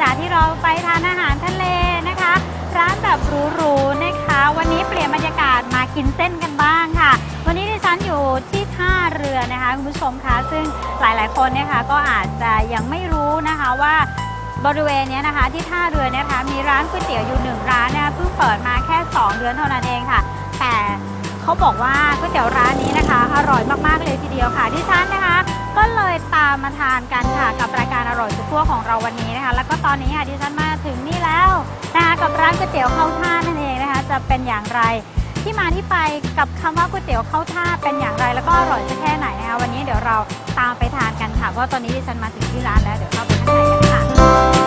จากที่เราไปทานอาหารทะเลนะคะ ร้านแบบหรูๆนะคะ วันนี้เปลี่ยนบรรยากาศมากินเส้นกันบ้างค่ะ วันนี้ดิฉันอยู่ที่ท่าเรือนะคะคุณผู้ชมคะซึ่งหลายๆคนนะคะก็อาจจะยังไม่รู้นะคะว่าบริเวณนี้นะคะที่ท่าเรือนยนะคะ มีร้านก๋วยเตี๋ยวอยู่หนึ่งร้านนะคะเพิ่งเปิดมาแค่ 2 เดือนเท่านั้นเองค่ะ แต่เขาบอกว่าก๋วยเตี๋ยวร้านนี้นะคะ อร่อยมากๆเลยทีเดียวค่ะที่ฉันนะคะ ก็เลยตามมาทานกันค่ะกับรายการอร่อยสุดทั่วของเราวันนี้นะคะ แล้วก็ตอนนี้ค่ะดิฉันมาถึงนี่แล้วนะคะกับร้านก๋วยเตี๋ยวข้าวท่านั่นเองนะคะ จะเป็นอย่างไรที่มาที่ไปกับคำว่าก๋วยเตี๋ยวข้าวท่าเป็นอย่างไร แล้วก็อร่อยจะแค่ไหนนะคะวันนี้เดี๋ยวเราตามไปทานกันค่ะเพราะตอนนี้ดิฉันมาถึงที่ร้านแล้วเดี๋ยวเข้าไปข้างในกันค่ะ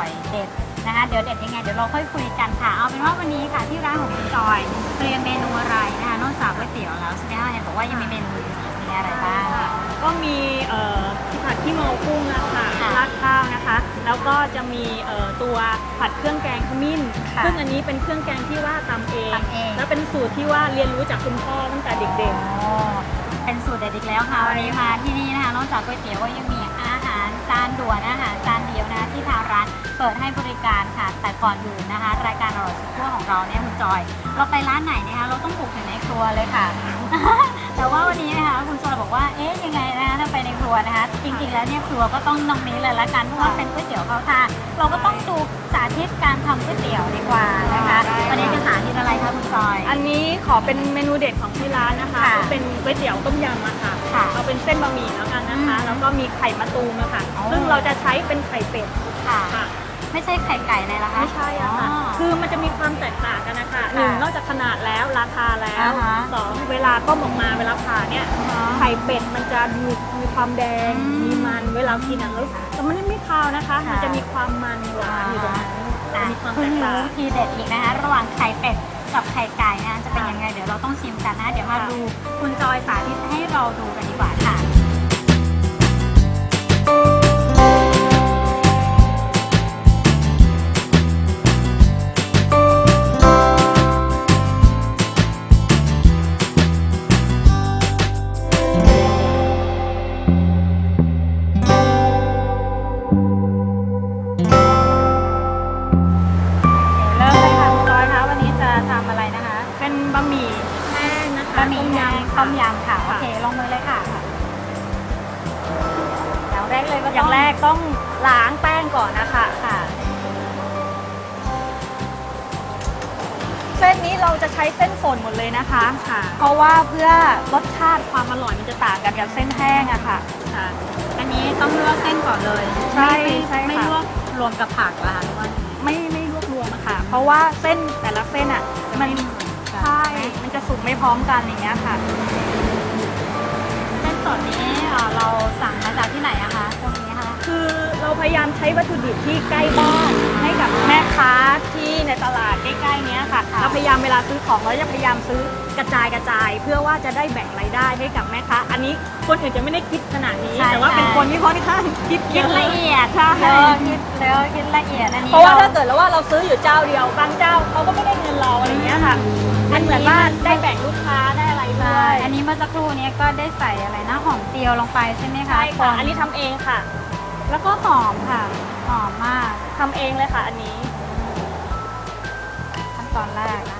ร่อยเด็ดนะคะเดี๋ยวเด็ดยังไงเดี๋ยวเราค่อยคุยกันค่ะเอาเป็นว่าวันนี้ค่ะที่ร้านของคุณจอยเตรียมเมนูอะไรนะคะนอกจากก๋วยเตี๋ยวแล้วใช่ไหมคะเห็นบอกว่ายังมีเมนูอื่นอีกมีอะไรบ้าง ก็มีเอ่อผัดขี้เมากุ้งนะคะค่ะราดข้าวนะคะ แล้วก็จะมีเอ่อตัวผัดเครื่องแกงขมิ้นค่ะซึ่งอันนี้เป็นเครื่องแกงที่ว่าตำเองตำเอง แล้วเป็นสูตรที่ว่าเรียนรู้จากคุณพ่อตั้งแต่เด็ก โอ้เป็นสูตรเด็ดอีกแล้วค่ะวันนี้มาที่นี่นะคะนอกจากก๋วยเตี๋ยวก็ยังมีอาหารจานด่วนอาหารจานเดียวนะคะ ที่ทางร้านเปิดให้บริการค่ะ แต่ก่อนอื่นนะคะ รายการอร่อยสุดทั่วของเราเนี่ยคุณจอย เราไปร้านไหนนะคะเราต้องบุกถึงในครัวเลยค่ะ แต่ว่าวันนี้นะคะคุณจอยบอกว่าเอ๊ะยังไงนะคะถ้าไปในครัวนะคะจริงๆแล้วเนี่ยครัวก็ต้องน้องนี้เลยละกันเพราะว่าเป็นก๋วยเตี๋ยวเข้าท่าเราก็ต้องดูสาธิตการทำก๋วยเตี๋ยวดีกว่านะคะวันนี้จะสาธิตอะไรคะคุณจอยๆอันนี้ขอเป็นเมนูเด็ดของ ที่ร้านนะคะค่ะก็เป็นก๋วยเตี๋ยวต้มยำอะค่ะค่ะเอาเป็นเส้นบะหมี่แล้วกันนะคะ อืมแล้วก็มีไข่มะตูมอะค่ะ อ๋อ ซึ่งเราจะใช้เป็นไข่เป็ดค่ะ ค่ะ ไม่ใช่ไข่ไก่เลยละคะไม่ใช่อะค่ะ คือมันจะมีความแตกต่างกันนะคะหนึ่งนอกจากขนาดแล้วราคาแล้วอ่าฮะ สองเวลาต้มออกมาเวลาผ่าเนี่ย ไข่เป็ดมันจะมีมีความแดง อืมมีมัน เวลากินอะแล้วแต่มันไม่คาวนะคะ ค่ะมันจะมีความมันหวานอยู่ตรงนั้นอะมีความเพิ่แตงกต่ารู้งทีเด็ดอีกนะคะ ระหว่างไข่เป็ด กับไข่ไก่นะจะเป็นยังไงเดี๋ยวเราต้องชิมกันนะ เดี๋ยวมาดูคุณจอยสาธิตให้เราดูกันดีกว่าค่ะ บะหมี่แห้งนะคะบะหมี่แห้งต้มยำค่ะ โอค่ะเค ลงมือเลยค่ะอย่างแรกเลยก็อต้ย่างแรกต้องล้างแป้งก่อนนะคะค่ะเส้นนี้เราจะใช้เส้นฝนหมดเลยนะคะค่ะเพราะว่าเพื่อรสชาติความอร่อยมันจะต่างกันกับเส้นแห้งอะค่ะค่ะ อันนี้ต้องลวกเส้นก่อนเลย ใช่ไม่ใช่ไม่ค่ะลวกรวมกับผักเหรอคะหรือว่าไม่ไม่รวบรวมอะค่ะ เพราะว่าเส้นแต่ละเส้นอะมันใช่ มันจะสุกไม่พร้อมกันอย่างเงี้ยค่ะ เส้นสดนี้เอ่อเราสั่งมาจากที่ไหนอะคะตรงนี้ค่ะ คือเราพยายามใช้วัตถุดิบที่ใกล้บ้านให้กับแม่ค้าที่ในตลาดใกล้ๆเนี้ยค่ะ ค่ะ เราพยายามเวลาซื้อของเราจะพยายามซื้อ กระจายกระจายเพื่อว่าจะได้แบ่งรายได้ให้กับแม่ค้าอันนี้คนอื่นจะไม่ได้คิดขนาดนี้ใช่แต่ว่าเป็นใช่ คนที่ค่อนข้างคิดคิดละเอียดใช่เออคิดแล้วคิดละเอียดอันนี้เพราะว่าถ้าเเกิดแล้วว่าเราซื้ออยู่เจ้าเดียวบางเจ้าเขาก็ไม่ได้เงินเราอะไรอย่างเงี้ยค่ะมันเหมือนว่าได้แบ่งลูกค้าได้อะไรด้ใช่วยอันนี้เมื่อสักครู่เนี้ก็ได้ใส่อะไรนะหอมเจียวลงไปใช่ไหมคะใช่ค่ะนอันนี้ทำเองค่ะแล้วก็หอมค่ะหอมมากทำเองเลยค่ะ อันนี้ ขั้นตอนแรกนะคะ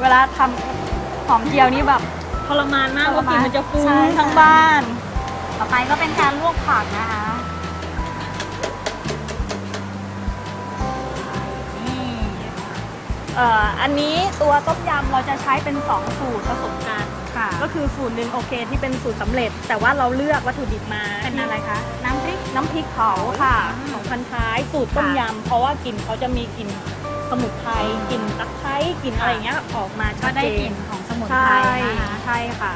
เวลาทำหอมเจียวนี่แบบทรมานมากทเพรราะมานกลิ่นมันจะฟุ้งใช่ทั้งใช่บ้าน ต่อไปก็เป็นการลวกผักนะคะนี่เอ่ออันนี้ตัวต้มยำเราจะใช้เป็น2สูตรผสมกัน ค่ะก็คือสูตรหนึ่งโอเคที่เป็นสูตรสำเร็จ แต่ว่าเราเลือกวัตถุดิบมาเป็นอะไรคะน้ำพริก น้ำพริกเผาค่ะอืมของพันท้ายสูตรต้มค่ะยำเพราะว่ากลิ่นเขาจะมีกลิ่นสมุนไพรกลิ่นตะไคร้กลิ่นอะไรอย่างเงี้ยออกมาก็ชัดได้เจกลิ่นนของสมุนใช่ไพรนะคะใช่ค่ะ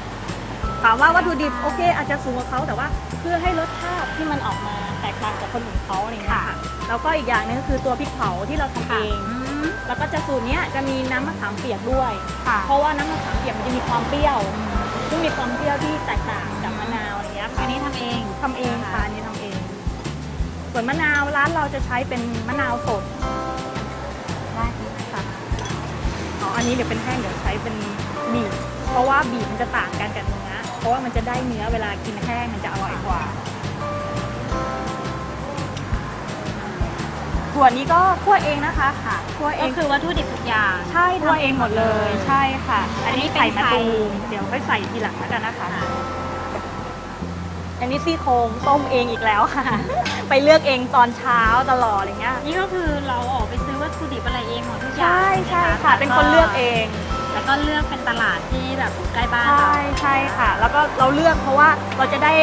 ถามว่าวัตถุดิบโอเค อาจจะสูงกว่าเขาแต่ว่าเพื่อให้รสชาติที่มันออกมาแตกต่างจากคนอื่นเขาอะไรอย่างเงี้ยค่ะ แล้วก็อีกอย่างหนึงก็คือตัวพริกเผาที่เราทำเอค่ะง อืมแล้วก็จะสูตรเนี้ยจะมีน้ำมะขามเปียกด้วย ค่ะเพราะว่าน้ำมะขามเปียกมันจะมีความเปรี้ยว ซึ่งมีความเปรี้ยวที่แตกต่างจากมะนาวอะไรอย่างเงี้ยอัค่ะนนี้ทำเอง ทำเองค่ะอันนี้ทำเอง ส่วนมะนาวร้านเราจะใช้เป็นมะนาวสดได้ค่ะค่ะอ๋ออันนี้เดี๋ยวเป็นแห้งเดี๋ยวใช้เป็นบีบเพราะว่าบีบมันจะต่างกันกับเนื้อเพราะว่ามันจะได้เนื้อเวลากินแห้งมันจะอร่อยกว่าถั่วนี้ก็คั่วเองนะคะค่ะคั่วเอก็งคือวัตถุดิบทุกอย่าง ใช่คั่วเองหมดเลย ใช่ค่ะ อัอันนนี้นี้เป็นไข่มะไข่ตูมเดี๋ยวค่อยใส่ทีหลังแล้วกันนะคะ ค่ะ อันนี้ซี่โครงต้มเองอีกแล้วค่ะ ไปเลือกเองตอนเช้าตลอดอะไรเงี้ย นี่ก็คือเราออกไปซื้อวัตถุดิบอะไรเองหมดทุกอย่างใช่ใช่ไหมค่ะ เป็นคนเลือกเอง แล้วก็เลือกเป็นตลาดที่แบบใกล้บ้านใช่เราใช่ค่ะ แล้วก็เราเลือกเพราะว่าเราจะได้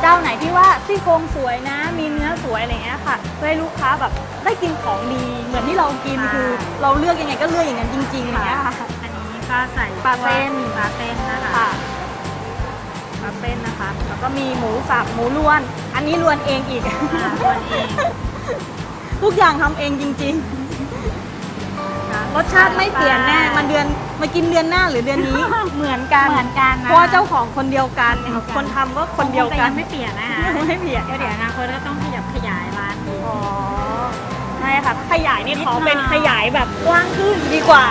เจ้าไหนที่ว่าซี่โครงสวยนะ มีเนื้อสวยอะไรเงี้ยค่ะเพื่อให้ลูกค้าแบบได้กินของดีเหมือนที่เรากินคือ เราเลือกยังไงก็เลือกอย่างนั้นจริงๆอย่างเงี้ยค่ะอันนี้ก็ใส่ปลาเส้น ปลาเส้นนะคะค่ะปลา เส้นนะคะ แล้วก็มีหมูสับหมูล้วน อันนี้ล้วนเองอีกอ่าล้วนเองทุกอย่างทำเองจริงๆ รสชาติไม่เปลี่ยนแน่มันเดือนมากินเดือนหน้าหรือเดือนนี้ เหมือนกันเหมือนกันเพนะราะว่าเจ้าของคนเดียวกันเดียวกัน คนทำก็คนเดียวกันคงจะงไม่เปลี่ยนนะคะไม่เปลี่ยน เดี๋ยวเดี๋ยวอนาคตก็ต้องขยับขยายร้านอีก อ๋อใช่ค่ะขยายนี่นิดขอหน่อยเป็นขยายแบบกว้างขึ้นดีกว่า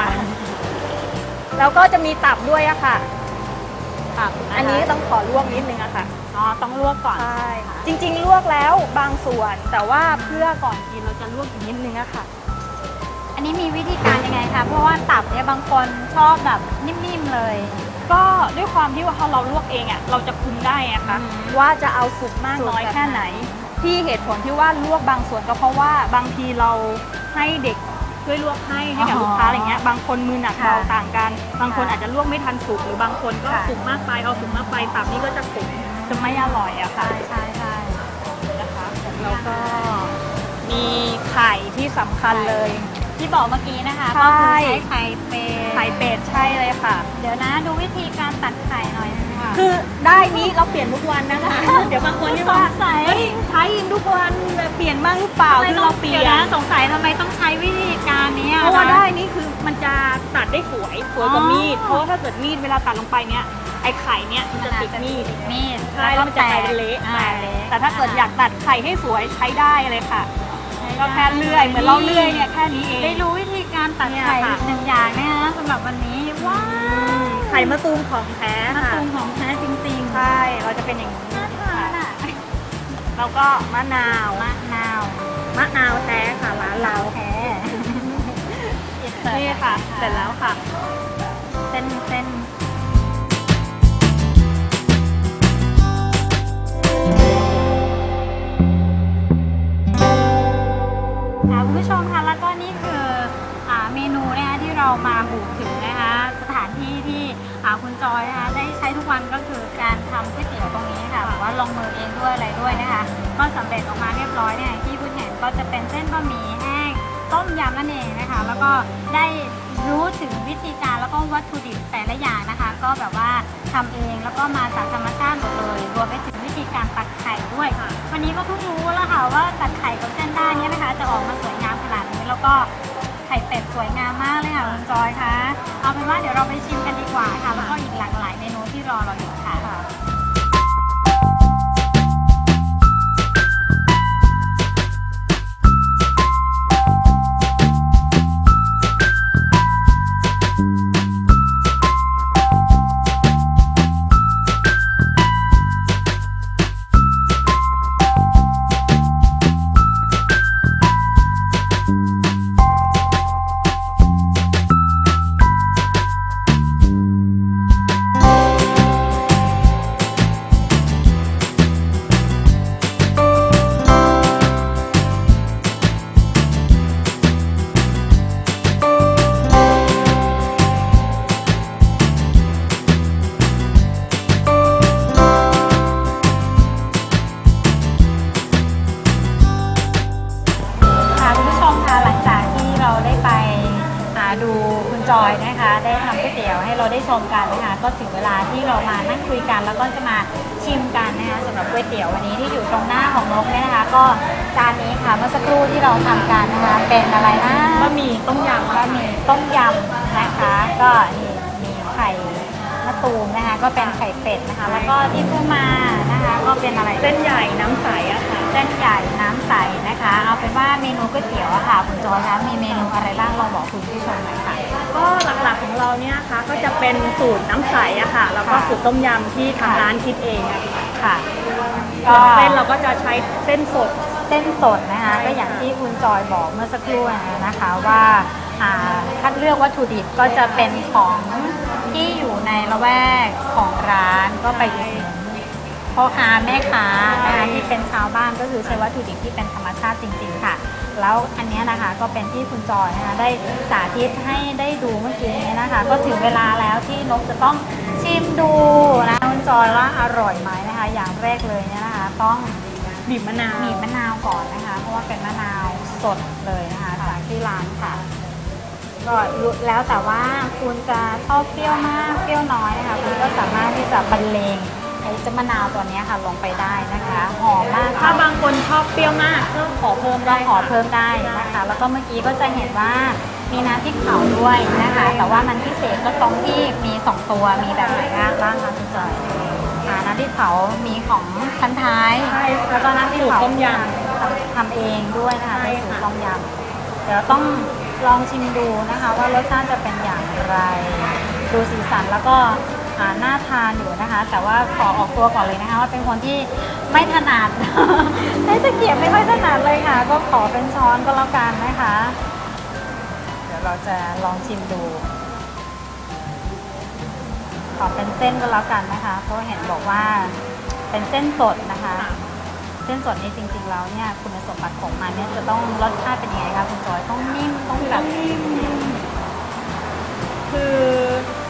แล้วก็จะมีตับด้วยอะค่ะ ตับอันนี้ต้องขอลวกนิดนึงอะค่ะ อ๋อ ต้องลวกก่อนใช่จริง ๆ ลวกแล้วบางส่วน แต่ว่าเพื่อก่อนกินเราจะลวกอีกนิดนึงอะค่ะ อันนี้มีวิธีการยังไงคะ เพราะว่าตับเนี่ยบางคนชอบแบบนิ่มๆเลย ก็ด้วยความที่ว่าเราลวกเองอะเราจะคุมได้อะค่ะอืมว่าจะเอาสุกมากสุกน้อยแบบแค่ไหน ที่เหตุผลที่ว่าลวกบางส่วนก็เพราะว่าบางทีเราให้เด็ก ช่วยลวกให้ให้กับอ๋อลูกค้าอะไรเงี้ยบางคนมือหนักค่ะเบาต่างกัน บางคนค่ะอาจจะลวกไม่ทันสุกหรือบางคนก็ค่ะสุกมากไปเอาสุกมากไปตับนี่ก็จะขมจะไม่อร่อยอะค่ะใช่ใช่ใช่นะคะแล้วก็มีไข่ที่สำคัญเลย ที่บอกเมื่อกี้นะคะใช่ก็คือใช้ไข่เป็ดไข่เป็ดใช่เลยค่ะ เดี๋ยวนะดูวิธีการตัดไข่หน่อยนะคะคือได้นี้เราเปลี่ยนทุกวันนะคะ เดี๋ยวบางคนที่ว่าสงสัยเฮ้ย ใช้อินทุกวันแบบเปลี่ยนบ้างหรือเปล่าทำไมคือต้อเรางเปเปลี่ลี่ยยนนนะสงสัยทำไมต้องใช้วิธีการนี้อะเพราะว่าคะได้นี่คือมันจะตัดได้สวยสวยกว่าอ๋อมีดเพราะว่าถ้าเกิดมีดเวลาตัดลงไปเนี้ยไอ้ไข่เนี้ยมันจะติดมีดมีดใช่แล้วมันจะกลายเป็นเละอ่าเละแต่ถ้าเกิดอยากตัดไข่ให้สวยใช้ได้เลยค่ะก็แค่เลื่อยเหมือนเราเลื่อยเนี่ยแค่นี้เองได้รู้วิธีการตัดเนี่ยไข่ค่ะอีกหนึ่งอย่างนะคะสำหรับวันนี้ว้าวไข่มะตูมของแท้มะค่ะตูมของแท้จริงๆใช่เราจะเป็นอย่างนี้น่าทานอะ แล้วก็มะนาว มะนาว มะนาวแท้ค่ะร้านเราแท้นี่ค่ะ เสร็จแล้วค่ะ เส้นเส้นค่ะคุณผู้ชมคะแล้วก็นี่คืออ่าเมนูนะคะที่เรามาบุกถึงนะคะสถานที่ที่อ่าคุณจอยนะคะได้ใช้ทุกวันก็คือการทำก๋วยเตี๋ยวตรงนี้ค่ะแบบ ว่าลงมือเองด้วยอะไรด้วยนะคะ ก็สำเร็จออกมาเรียบร้อยเนี่ยที่คุณเห็นก็จะเป็นเส้นบะหมี่แห้งต้มยำนั่นเองนะคะ แล้วก็ได้รู้ถึงวิธีการแล้วก็วัตถุดิบแต่ละอย่างนะคะ ก็แบบว่าทำเองแล้วก็มาจากธรรมชาติหมดเลยรวมไปถึงวิธีการตัดไข่ด้วยค่ะวันนี้ก็เพิ่งรู้แล้วค่ะว่าตัดไข่กับเส้นได้เนี่ยนะคะ จะออกมาสวยงามขนาดนี้แล้วก็ไข่เป็ดสวยงามมากเลยค่ะคุณจอยคะเอาเป็นว่าเดี๋ยวเราไปชิมกันดีกว่าค่ะ แล้วก็อีกหลากหลายเมนูที่รอเราอยู่ ตูมนะคะ ก็เป็นไข่เป็ดนะคะ แล้วก็ที่พูดมานะคะ ก็เป็นอะไรเส้นใหญ่น้ำใสอะค่ะเส้นใหญ่น้ำใสนะคะ เอาเป็นว่าเมนูก๋วยเตี๋ยวอะค่ะคุณจอยคะมีเมนูอะไรบ้างลองบอกคุณผู้ชมหน่อยค่ะ ก็หลักๆของเราเนี่ยนะคะก็จะเป็นสูตรน้ำใสอะค่ะ แล้วก็ค่ะสูตรต้มยำที่ทางค่ะร้านคิดเองอะค่ะค่ะส่วนเส้นเราก็จะใช้เส้นสดเส้นสดนะคะใช่ค่ะก็อย่างที่คุณจอยบอกเมื่อสักครู่นะคะว่าอ่าคัดเลือกวัตถุดิบก็จะเป็นของที่อยู่ใน ละแวกของร้านก็ไปอุดหนุนพ่อค้าแม่ค้านะคะที่เป็นชาวบ้านก็คือใช้วัตถุดิบที่เป็นธรรมชาติจริง ๆ ค่ะ แล้วอันเนี้ยนะคะก็เป็นที่คุณจอยนะคะได้สาธิตให้ได้ดูเมื่อกี้นี้นะคะ ก็ถึงเวลาแล้วที่นกจะต้องชิมดูนะคุณจอยว่าอร่อยไหมนะคะ อย่างแรกเลยเนี่ยนะคะ ต้องบีบมะนาวบีบมะนาวก่อนนะคะ เพราะว่าเป็นมะนาวสดเลยนะคะจากที่ร้านค่ะ ก็รู้แล้วแต่ว่าคุณจะชอบเปรี้ยวมากเปรี้ยวน้อยนะคะคุณก็สามารถที่จะบรรเลงไอ้เจ้ามะนาวตัวเนี้ยค่ะลงไปได้นะคะหอมมากถ้าบางคนชอบเปรี้ยวมากก็ขอเพิ่มก็ได้ขอเพิ่มได้นะคะ แล้วก็เมื่อกี้ก็จะเห็นว่ามีน้ำพริกเผาด้วยนะคะ แต่ว่ามันพิเศษก็ตรงที่มีสองตัวมีแบบไหนบ้างคะคุณจอยอ่าน้ำพริกเผามีของพันท้ายใช่ค่ะแล้วก็น้ำพริกสูตรเผาต้มยทำทำเองด้วยนะคะใช่เป็นสูตรค่ะต้มยำเดี๋ยวต้อง ลองชิมดูนะคะว่ารสชาติจะเป็นอย่างไร ดูสีสันแล้วก็น่าทานอยู่นะคะ แต่ว่าขอออกตัวก่อนเลยนะคะว่าเป็นคนที่ไม่ถนัดใช้ตะเกียบไม่ค่อยถนัดเลยค่ะ ก็ขอเป็นช้อนก็แล้วกันนะคะ เดี๋ยวเราจะลองชิมดู ขอเป็นเส้นก็แล้วกันนะคะ เพราะเห็นบอกว่าเป็นเส้นสดนะคะ เส้นสดนี้จริง ๆ แล้วเนี่ยคุณสมบัติของมันเนี่ยจะต้องรสชาติเป็นยังไงคะคุณจอยต้องนิ่มต้องแบบคือ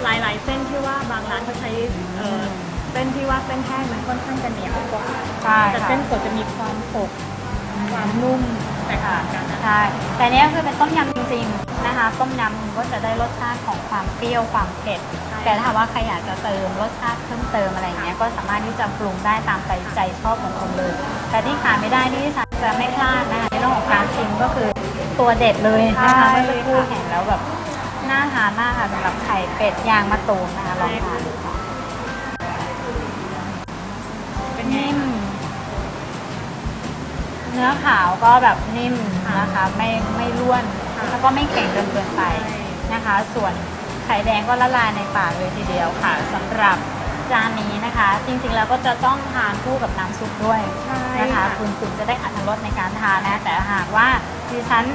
หลายๆ เส้นที่ว่าบางร้านเขาใช้เอ่อเส้นที่ว่าเส้นแห้งมันค่อนข้างจะเหนียวกว่าใช่แต่ค่ะเส้นสดจะมีความสดความนุ่มแตกต่างกันนะ ใช่แต่เนี้ยคือเป็นต้มยำจริงๆนะคะ ต้มยำคุณ ก็จะได้รสชาติของความเปรี้ยวความเผ็ด แต่ถ้าว่าใครอยากจะเติมรสชาติเพิ่มเติมอะไรอย่างเงี้ยก็สามารถที่จะปรุงได้ตามใจใจชอบของคนเลย แต่ที่ขาดไม่ได้ที่ดิฉันจะไม่พลาดนะคะในเรื่องของการชิมก็คือตัวเด็ดเลยนะคะเมื่อสักครู่เห็นแล้วแบบน่าทานมากค่ะสำหรับไข่เป็ดยางมะตูมนะคะลองทานดูค่ะเป็นไงนิ่มเนื้อขาวก็แบบนิ่มนะคะ ไม่ไม่ร่วนค่ะแล้วก็ไม่แข็งจนเกินไป นะคะ ส่วนไข่แดงก็ละลายในปากเลยทีเดียวค่ะสำหรับจานนี้นะคะ จริงๆแล้วก็จะต้องทานคู่กับน้ำซุปด้วยใช่นะคะ ค่ะ คุณคุณจะได้อัตรสในการทานนะ แต่หากว่าดิฉัน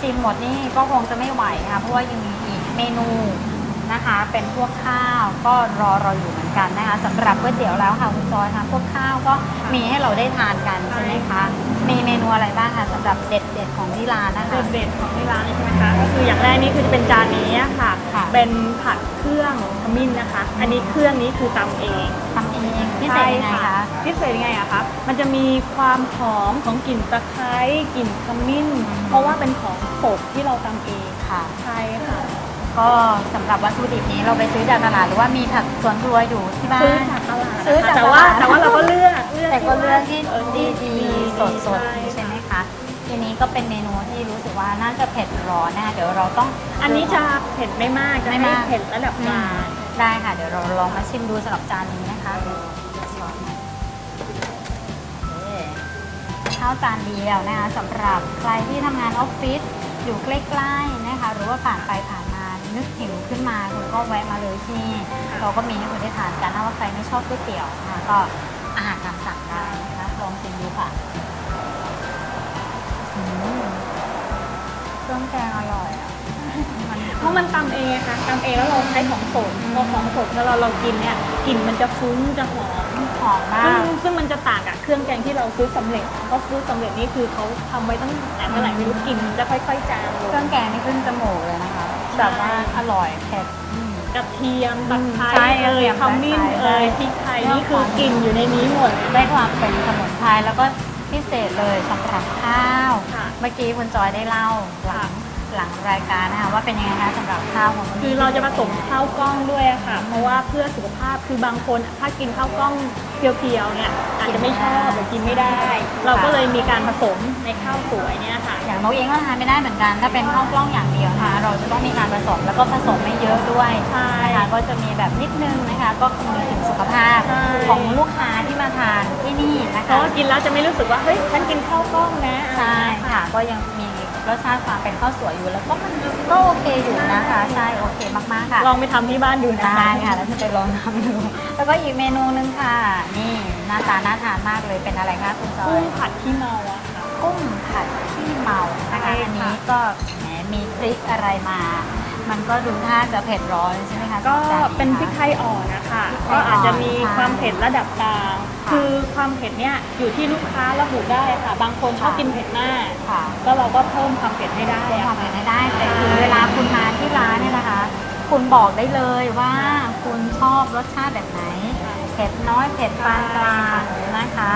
ชิมหมดนี่ก็คงจะไม่ไหวนะคะเพราะว่ายังมีอีกเมนู นะคะ เป็นพวกข้าวก็รอเราอยู่เหมือนกันนะคะสำหรับก๋วยเตี๋ยวแล้วค่ะคุณจอยค่ะพวกข้าวก็มีให้เราได้ทานกันใช่ไหมคะ มีเมนูอะไรบ้างคะสำหรับเด็ดๆของที่ร้านนะคะเด่นๆของที่ร้านเลยใช่ไหมคะก็คืออย่างแรกนี่คือจะเป็นจานนี้ค่ะ ค่ะเป็นผัดเครื่องขมิ้นนะคะ อันนี้เครื่องนี้คือตำเองทำเองพิเศษยังไงใช่คะพิเศษยังไงอะคะมันจะมีความหอมของกลิ่นตะไคร้กลิ่นขมิ้น เพราะว่าเป็นของสดที่เราตำเองค่ะ ใช่ค่ะ ก็สำหรับวัตถุดิบนี้เราไปซื้อจากตลาดหรือว่ามีผักสวนครัวอยู่ที่บ้านซื้อจากตลาดซื้อจากแต่ว่าตลาด แต่ว่าเราก็เลือกเลือกแต่ก็เลือกที่เออดีๆสดๆใช่ไหมคะทีนี้ก็เป็นเมนูที่รู้สึกว่าน่าจะเผ็ดร้อนนะคะเดี๋ยวเราต้อง อันนี้จะเผ็ดไม่มากจะไม่ไม่มาก เผ็ดระดับอืกมลาง ได้ค่ะ เดี๋ยวเราลองมาชิมดูสำหรับจานนี้นะคะนี่ข้าวจานเดียวนะคะสำหรับใครที่ทำงานออฟฟิศอยู่ใกล้ๆนะคะหรือว่าผ่านไปผ่านมา นึกหิวขึ้นมาคุณก็แวะมาเลยที่นี่เราก็มีให้คุณได้ทานกันถ้าว่าใครไม่ชอบก๋วยเตี๋ยวนะคะก็อาหารตามสั่งได้นะคะลองชิมดูค่ะอืมเครื่องแกงอร่อยอะมันเพราะมันตำเองไงคะตำเองแล้วเราใช้ของสดพอของสดแล้วเราเรากินเนี่ยกลิ่นมันจะฟุ้งจะหอมหอมมาซึ่งกซึ่งมันจะต่างกับเครื่องแกงที่เราซื้อสำเร็จเพราะซื้อสำเร็จนี่คือเขาทำไว้ตั้งแต่เมื่อไหร่ไม่รู้กลิ่นมันจะค่อยๆจางลเครื่องงแกงนี่ขึ้นจมูกเลยนะคะ แบบว่าอร่อยเผ็ดอืมกระเทียมตะไคร้ใช่เอ่ยกระเทียมขมิ้นตะไคร้ เอ่ยพริกไทยนี่คือกลิ่นอยู่ในนี้หมด ได้ความเป็นสมุนไพรแล้วก็พิเศษเลยสำหรับข้าว ค่ะเมื่อกี้คุณจอยได้เล่าหลัง หลังรายการนะคะว่าเป็นยังไงคะสำหรับข้าวของวันนี้คือเราจะผสมข้าวกล้องด้วยอะค่ะ เพราะว่าเพื่อสุขภาพคือบางคนอะถ้ากินข้าวกล้องเพียวๆเนี่ยอาจจะไม่ชอบหรือกินไม่ได้ เราก็เลยมีการผสมในข้าวสวยเนี่ยค่ะ อย่างนกเองก็ทานไม่ได้เหมือนกัน ถ้าเป็นข้าวกล้องอย่างเดียวนะคะเราจะต้องมีการผสมแล้วก็ผสมไม่เยอะด้วยใช่นะคะก็จะมีแบบนิดนึงนะคะ ก็คำนึงถึงสุขภาพใช่ ของลูกค้าที่มาทานที่นี่นะเพคะ ราะว่ากินแล้วจะไม่รู้สึกว่าเฮ้ยฉันกินข้าวกล้องนะ ใช่ค่ะก็ยังมี รสชาติความเป็นข้าวสวยอยู่ แล้วก็มันก็โอเคอยู่นะคะ ใช่โอเคมากๆค่ะลองไปทำที่บ้านดูนะได้ค่ะแล้วจะไปลองทำดู แล้วก็อีกเมนูนึงค่ะ นี่หน้าตาน่าทานมากเลยเป็นอะไรคะคุณจอกุ้ยงผัดขี้เมาอะค่ะกุ้งผัดขี้เมานะคะใช่ค่ะอันนี้ก็แหมมีพริกอะไรมา มันก็ดูท่าจะเผ็ดร้อนใช่ไหมคะก็สำหรับจาเป็นพริกไทยอ่อนนะคะพริกไทยอ่อนก็อาจจะมีใช่ความเผ็ดระดับกลางค่ะคือความเผ็ดเนี่ยอยู่ที่ลูกค้าระบุได้ค่ะ บางคนชอบค่ะกินเผ็ดมากค่ะก็เราก็เพิ่มความเผ็ดให้ได้เพิ่มอะความค่ะเผ็ดให้ได้แต่คือเวลาคุณมาที่ร้านเนี่ยนะคะ คุณบอกได้เลยว่าคุณชอบรสชาติแบบไหนเผ็ดน้อยเผ็ดปานกลางนะคะ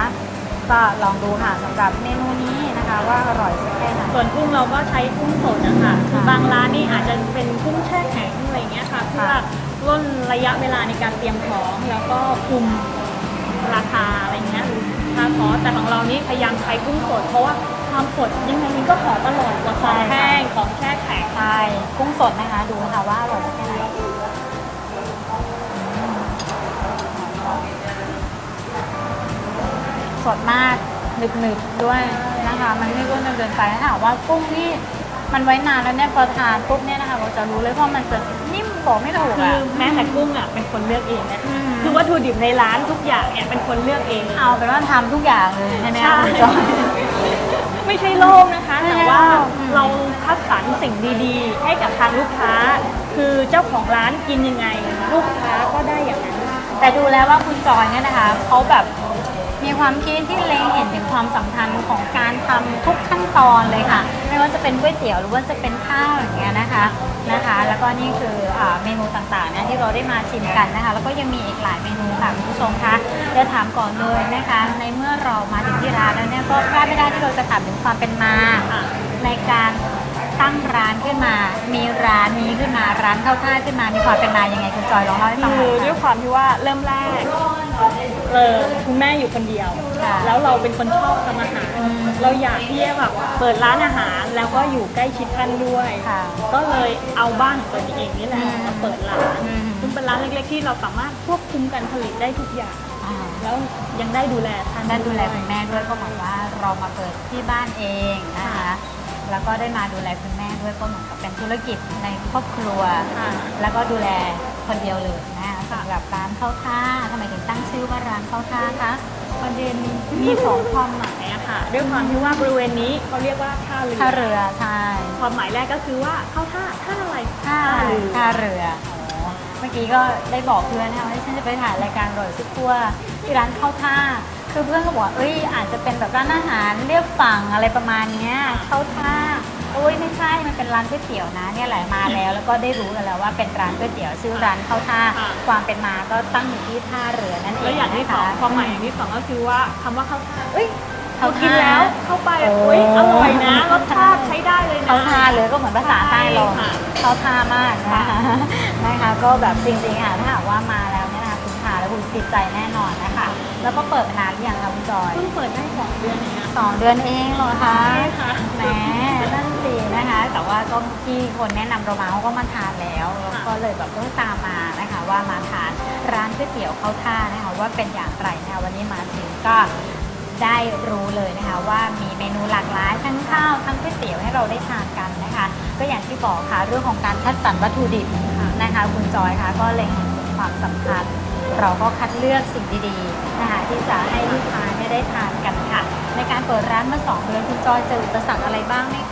ก็ลองดูค่ะสำหรับเมนูนี้นะคะว่าอร่อยสักแค่ไหน ส่วนกุ้งเราก็ใช้กุ้งสดนะคะคือค่ะบางร้านนี่อาจจะเป็นกุ้งแช่แข็งอะไรอย่างเงี้ยค่ะเพื่อล่นระยะเวลาในการเตรียมของแล้วก็คุมราคาอะไรเงี้ยค่าคอสแต่ของเรานี่พยายามใช้กุ้งสด เพราะว่าความสดยังไงมันก็หอมอร่อยกว่าของแห้งของแช่แข็ง ใช่กุ้งสดนะคะดูค่ะว่าอร่อยสักแค่ไหน สดมากหนึบๆด้วยนะคะ มันไม่ร่วนจนเกินไปถ้าหากว่ากุ้งที่มันไว้นานแล้วเนี่ยพอทานปุ๊บเนี่ยนะคะเราจะรู้เลยว่ามันจะนิ่มบอกไม่ถูกคืออะแม้แต่กุ้งอะเป็นคนเลือกเองนะอืม คือวัตถุดิบในร้านทุกอย่างเนี่ยเป็นคนเลือกเอง เอาเป็นว่าทำทุกอย่างเลยใช่ไหมคะใช่คุณจอย ไม่ใช่โลภนะคะ ไม่แต่ใช่ว่าโลภอืม เราคัดสรรสิ่งดีๆ ให้กับทางลูกค้า คือเจ้าของร้านกินยังไง ลูกค้าก็ได้อย่างนั้น แต่ดูแล้วว่าคุณจอยเนี่ยนะคะเขาแบบมี ความคิดที่เล็งเห็นถึงความสำคัญของการทำทุกขั้นตอนเลยค่ะ ไม่ว่าจะเป็นก๋วยเตี๋ยวหรือว่าจะเป็นข้าวอย่างเงี้ยนะคะนะคะ แล้วก็นี่คืออาเมนูต่างๆนะที่เราได้มาชิมกันนะคะ แล้วก็ยังมีอีกหลายเมนูค่ะคุณผู้ชมคะเดี๋ยวถามก่อนเลยนะคะ ในเมื่อเรามาถึงที่ร้านแล้วเนี่ยก็พลาดไม่ได้ที่เราจะถามถึงความเป็นมา ในการตั้งร้านขึ้นมา มีร้านนี้ขึ้นมาร้านข้าวท่าขึ้นมามีความเป็นมายังไงคุณจอยลองเล่าให้ฟังหคืน่ออยด้วยความที่ว่าเริ่มแรก เออคุณแม่อยู่คนเดียว ค่ะแล้วเราเป็นคนชอบทำอาหาร อืม เราอยากที่จะแบบเปิดร้านอาหารแล้วก็อยู่ใกล้ชิดท่านด้วย ค่ะ ก็เลยเอาบ้านของตัวเองนี่แหละอืมมาเปิดร้านอืม ซึ่งเป็นร้านเล็กๆที่เราสามารถควบคุมการผลิตได้ทุกอย่าง อ่าแล้วยังได้ดูแลท่านได้ดูแลวยคุณแม่ด้วยก็เหมือนว่าเรามาเปิดที่บ้านเองนะคะแล้วก็ได้มาดูแลคุณแม่ด้วยก็เหมือนกับเป็นธุรกิจในครอบครัว ค่ะ แล้วก็ดูแลคนเดียวเลยนะคะ สำหรับร้านข้าวท่าทำไมถึงตั้งชื่อว่าร้านข้าวท่าคะประเด็นมีสองความหมายอะค่ะด้วยความที่ว่าบริเวณนี้เขาเรียกว่าท่าเรือท่าเรือใช่ความหมายแรกก็คือว่าเข้าท่าท่าอะไรท่าเรือท่าเรืออ๋อเมื่อกี้ก็ได้บอกเพื่อนนะคะว่าฉันจะไปถ่ายรายการอร่อยสุดทั่วที่ร้านข้าวท่า คือเพื่อนก็บอกว่าเอ้ยอาจจะเป็นแบบร้านอาหารเรียกฝั่งอะไรประมาณเนี้ยข้าวท่า โอ้ยไม่ใช่มันเป็นร้านก๋วยเตี๋ยวนะเนี่ยแหละมาแล้ว แล้วก็ได้รู้กันแล้วว่าเป็นร้านก๋วยเตี๋ยวชื่อร้านข้าวท่าค่ะ ความเป็นมาก็ตั้งอยู่ที่ท่าเรือนั่นเองแล้วอย่างที่นะสองคะ ความหมายอย่างที่สองก็คือว่าคำว่าเข้าท่าเอ้ยเข้าเรากินท่าแล้วเข้าไปโอ้ อุ้ยอร่อยนะรสชาติใช้ได้เลยนะ เข้าท่าเลยก็เหมือนภาษาใต้เราใช่ค่ะ เข้าท่ามากนะคะนะคะ ก็แบบจริงๆค่ะถ้าหากว่ามาแล้วเนี่ยนะคะคุณทานแล้วคุณติดใจแน่นอนนะคะ แล้วก็เปิดมานานหรือยังคะคุณจอยเพิ่งเปิดได้สองเดือนเองนะสองเดือนเองเหรอคะใช่ค่ะ แหมนั่นสินะคะ แต่ว่าก็ที่คนแนะนำเรามาเขาก็มาทานแล้วแล้วก็เลยแบบต้องตามมานะคะ ว่ามาทานร้านก๋วยเตี๋ยวเข้าท่านะคะว่าเป็นอย่างไรนะคะวันนี้มาถึงก็ได้รู้เลยนะคะว่ามีเมนูหลากหลายทั้งข้าวทั้งก๋วยเตี๋ยวให้เราได้ทานกันนะคะ ก็อย่างที่บอกค่ะเรื่องของการคัดสรรวัตถุดิบนะคะคุณจอยคะก็เล็งเห็นถึงความสำคัญเราก็คัดเลือกสิ่งดีๆนะคะที่จะให้ลูกค้าได้ทานกันค่ะ ในการเปิดร้านมาสองเดือนคุณจอยเจออุปสรรคอะไรบ้างไหม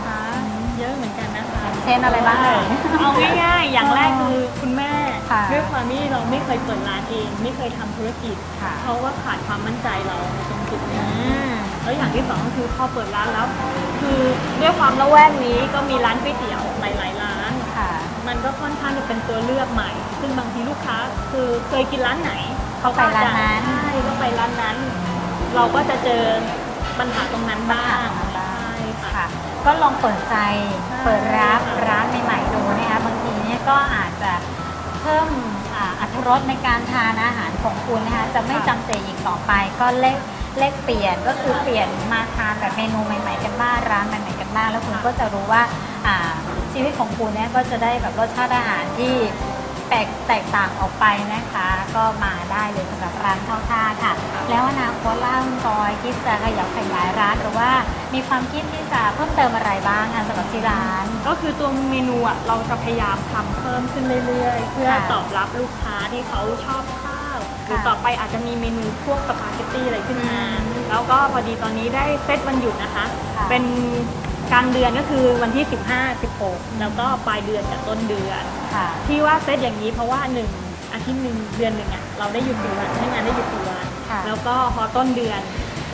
คะ เยอะเหมือนกันนะคะเช่นอะไรบ้างเอ่ย เอาง่ายๆ อย่างแรกคือคุณแม่ค่ะด้วยความที่เราไม่เคยเปิดร้านเอง ไม่เคยทำธุรกิจค่ะ เขาก็ขาดความมั่นใจเราในตรงจุดนี้อืมแล้วอย่างที่สองก็คือพอเปิดร้านแล้ว คือด้วยความละแวกนี้ก็มีร้านก๋วยเตี๋ยวหลายๆร้าน ค่ะ มันก็ค่อนข้างจะเป็นตัวเลือกใหม่ ซึ่งบางทีลูกค้าคือเคยกินร้านไหนเขาไปร้านนั้น ใช่ก็ไปร้านนั้น เราก็จะเจอปัญหาตรงนั้นบ้าง ก็ลองเปิดใจเปิดรับร้านใหม่ๆดูนะคะบางทีเนี่ยก็อาจจะเพิ่มอ่าอรรถรสในการทานอาหารของคุณนะคะจะไม่จำเจอีกต่อไปก็เลขเลขเปลี่ยนก็คือเปลี่ยนมาทานแบบเมนูใหม่ๆกันบ้างร้านใหม่ๆกันบ้างแล้วคุณก็จะรู้ว่าอ่าชีวิตของคุณเนี่ยก็จะได้แบบรสชาติอาหารที่แตกแตกต่างออกไปนะคะ ก็มาได้เลยสำหรับร้านข้าวท่าค่ะ แล้วอนาคตล่าคุณจอยคิดจะขยับขยายร้านหรือว่า มีความคิดที่จะเพิ่มเติมอะไรบ้างคะสำหรับที่ร้าน ก็คือตัวเมนูอะเราจะพยายามทำเพิ่มขึ้นเรื่อยๆ เพื่อค่ะตอบรับลูกค้าที่เขาชอบข้าวหรือค่ะต่อไปอาจจะมีเมนูพวกสปาเกตตี้อะไรขึ้นมาอืมแล้วก็พอดีตอนนี้ได้เซตวันหยุดนะคะ ค่ะเป็นกลางเดือนก็คือวันที่ 15 16 แล้วก็ปลายเดือนกับต้นเดือน ค่ะ ที่ว่าเซตอย่างนี้เพราะว่าหนึ่งอาทิตย์หนึ่งเดือนหนึ่งอะเราได้หยุดสี่วันให้งานได้หยุดสี่วันค่ะแล้วก็พอต้นเดือน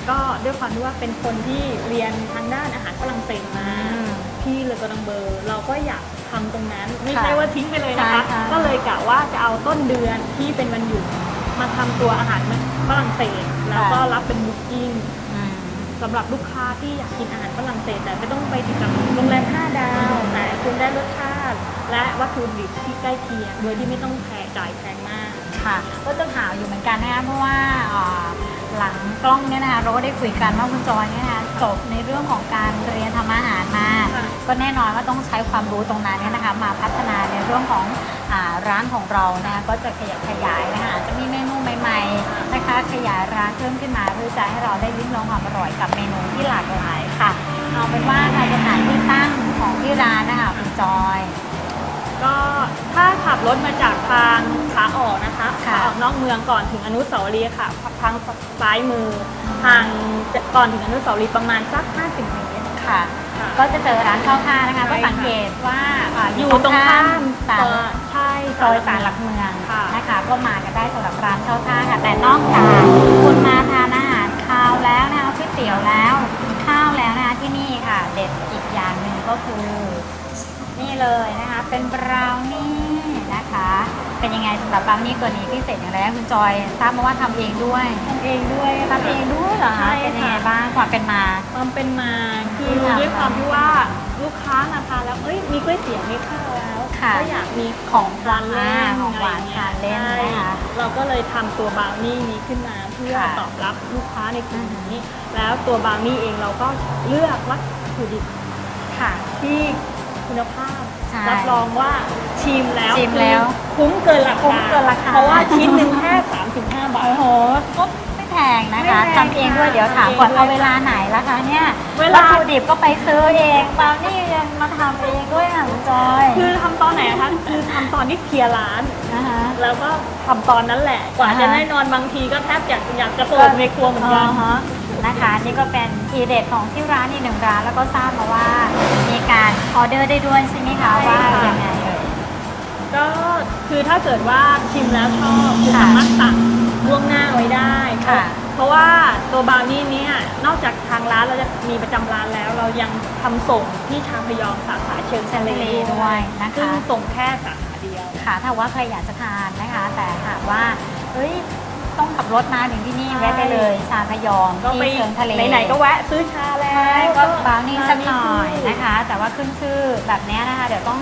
ก็ด้วยความที่ว่าเป็นคนที่เรียนทางด้านอาหารฝรั่งเศสมาอืมที่เลอกอดังเบอร์เราก็อยากทำตรงนั้น ไม่ค่ะใช่ว่าทิ้งไปเลยนะคะใช่ค่ะก็เลยกะว่าจะเอาต้นเดือนที่เป็นวันหยุดมาทำตัวอาหารฝรั่งเศส แล้วก็รับเป็นบุ๊กิ้งอืมสำหรับลูกค้าที่อยากกินอาหารฝรั่งเศสแต่ไม่ต้องไปติดกับโรงแรม5ดาว แต่คุณได้รสชาติ และวัตถุดิบที่ใกล้เคียงโดยที่ไม่ต้องแพงจ่ายแพงมากค่ะ ก็จะถามอยู่เหมือนกันนะคะเพราะว่าอ่า หลังกล้องเนี่ยนะคะเราก็ได้คุยกันว่าคุณจอยเนี่ยนะคะจบในเรื่องของการเรียนทำอาหารมาค่ะก็แน่นอนว่าต้องใช้ความรู้ตรงนั้นเนี่ยนะคะ มาพัฒนาในเรื่องของอาร้านของเรานะคะก็จะขยับขยายนะคะอาจจะมีเมนูใหม่ๆนะคะขยายร้านเพิ่มขึ้นมาเพื่อจะให้เราได้ลิ้มลองความอร่อยกับเมนูที่หลากหลายค่ะเอาเป็นว่าค่ะสถานที่ตั้งของที่ร้านนะคะคุณจอย ก็ถ้าขับรถมาจากทางขาออกนะคะค่ะขาออกนอกเมืองก่อนถึงอนุสาวรีย์ค่ะทางซ้ายมือทางก่อนถึงอนุสาวรีย์ประมาณสัก 50เมตรค่ะ ค่ะ ก็จะเจอร้านข้าวท่านะคะ ใช่ก็ค่ะสังเกตว่าอ่าอยู่ตรงข้ามศาลใช่ ซอยสารหลักเมืองค่ะ นะคะ ก็มากันได้สำหรับร้านข้าวท่าค่ะ แต่นอกจากคุณมาทานอาหารคาวแล้วนะคะก๋วยเตี๋ยวแล้ว ข้าวแล้วนะคะที่นี่ค่ะ เด็ดอีกอย่างหนึ่งก็คือ นี่เลยนะคะ เป็นบราวนี่นะคะ เป็นยังไงสำหรับบราวนี่ตัวนี้พิเศษอย่างไรคะคุณจอยทราบมาว่าทำเองด้วยทำเองด้วยทำเองด้วยเหรอใช่คะค่ะเป็นยังไงบ้างความเป็นมา ความเป็นมาคือที่ทำด้วยความที่ว่าลูกค้ามาทานแล้วเอ้ยมีก๋วยเตี๋ยวมีข้าวแล้วค่ะ ก็อยากมีของทานเล่นอ่าของหวานอะไรอย่งงี้ยทานเล่นใช่นะคะเราก็เลยทำตัวบราวนี่นี้ขึ้นมาเพื่อค่ะตอบรับลูกค้าในกลุ่มนี้ แล้วตัวบราวนี่เองเราก็เลือกวัตถุดิบค่ะ ที่ คุณภาพ ใช่รับรองว่าชิมแล้วชิมแล้วคุ้มเกินราคาคุ้มเกินราคา เพราะว่าชิ้นหนึ่งแค่35 บาท โอ้โห ก็ ไม่แพงนะคะไม่แพงทำเองด้วยค่ะเดี๋ยวถามก่อนทำเองเอาด้วยเวลาไหนล่ะคะเนี่ยเวลา วัตถุดิบก็ไปซื้อเองบราวนี่ยังมาทำเองด้วยอะคุณจอยคือทำตอนไหนอะคะคือทำตอนที่เคลียร์ร้าน นะคะ แล้วก็ทำตอนนั้นแหละ กว่าอ่าฮะจะได้นอนบางทีก็แทบอยากอยากจะเปิดในครัวเหมือนกันอ่าฮะ นะคะนี่ก็เป็นทีเด็ดของที่ร้านอีกหนึ่งร้านแล้วก็ทราบมาว่ามีการออเดอร์ได้ด้วยใช่ไหมคะใช่ว่าค่ะยังไงเอ่ย ก็คือถ้าเกิดว่าชิมแล้วชอบคือค่ะสามารถสั่งล่วงหน้าไว้ได้ค่ะ เพราะว่าตัวบราวนี่เนี่ยนอกจากทางร้านเราจะมีประจำร้านแล้ว เรายังทำส่งที่ชางพยองสาขาเชิงทะเลทะเลด้วยนะคะ ซึ่งส่งแค่สาขาเดียว ค่ะถ้าว่าใครอยากจะทานนะคะ แต่หากว่าเฮ้ย ต้องขับรถมาถึงที่นี่ใช่แวะได้เลยชาพยองก็ไปที่เชิงทะเลไหนๆก็แวะซื้อชาแล้ใช่วก็บราวนี่สักหน่อยมานะคะ แต่ว่าขึ้นชื่อแบบเนี้ยนะคะ เดี๋ยวต้อง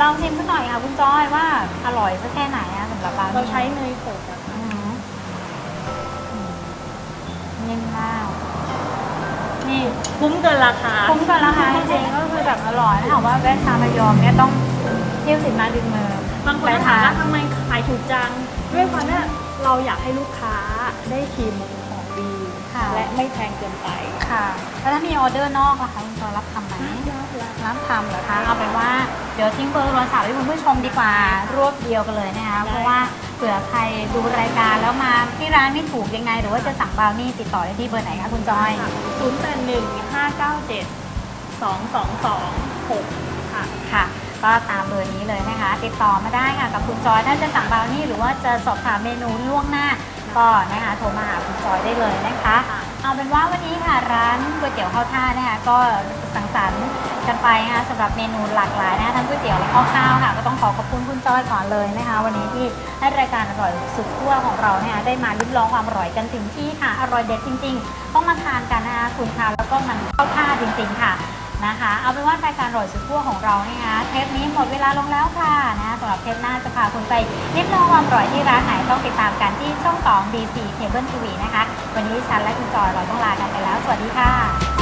ลองชิมสักหน่อยค่ะคุณจอยว่าอร่อยสักแค่ไหนอะสำหรับบราวนี่เราใช้เนยสดอะอืมอืมนิ่มมากนี่คุ้มเกินราคาคุ้มกันราคาจริงๆก็คือแบบอร่อยถ้าถามว่าแวะชาพยองเนี่ยต้องเที่ยวสินมาดึงมือบางคนถามว่าทำไมขายถูกจังด้วยความที่ เราอยากให้ลูกค้าได้ชิมของดีค่ะ และไม่แพงเกินไปค่ะ แล้วถ้ามีออเดอร์นอกล่ะคะคุณจอยรับทำไหมรับทำเหรอคะ เอาเป็นว่าเดี๋ยวทิ้งเบอร์โทรศัพท์ให้คุณผู้ชมดีกว่ารวบเดียวกันเลยนะคะ ได้ เพราะว่าเผื่อใครดูรายการแล้วมาที่ร้านไม่ถูกยังไง หรือว่าจะสั่งบราวนี่ติดต่อได้ที่เบอร์ไหนคะคุณจอยศูนย์แปดหนึ่งห้าเก้าเจ็ดสองสองสองหกค่ะ ค่ะ ก็ตามเบอร์นี้เลยนะคะ ติดต่อมาได้ค่ะกับคุณจอยถ้าจะสั่งบราวนี่หรือว่าจะสอบถามเมนูล่วงหน้าก็นะคะโทรมาหาคุณจอยได้เลยนะคะค่ะเอาเป็นว่าวันนี้ค่ะร้านก๋วยเตี๋ยวข้าวท่านะคะก็สังสรรค์กันไปนะคะสำหรับเมนูหลากหลายนะคะทั้งก๋วยเตี๋ยวและข้าวข้าวค่ะก็ต้องขอขอบคุณคุณจอยก่อนเลยนะคะ วันนี้ที่ให้รายการอร่อยสุดทั่วของเราเนี่ยได้มาลิ้มลองความอร่อยกันถึงที่ค่ะอร่อยเด็ดจริง ๆ ต้องมาทานกันนะคะคุณค่ะแล้วก็มันเข้าท่าจริง ๆ ค่ะ นะคะ เอาเป็นว่ารายการอร่อยสุดขั้วของเราเนี่ยนะเทปนี้หมดเวลาลงแล้วค่ะนะสำหรับเทปหน้าจะพาคุณไปริมลองความอร่อยที่ร้านไหนต้องติดตามกันที่ช่อง 2 DC Cable TV นะคะ วันนี้ฉันและคุณจอยเราต้องลากันไปแล้ว สวัสดีค่ะ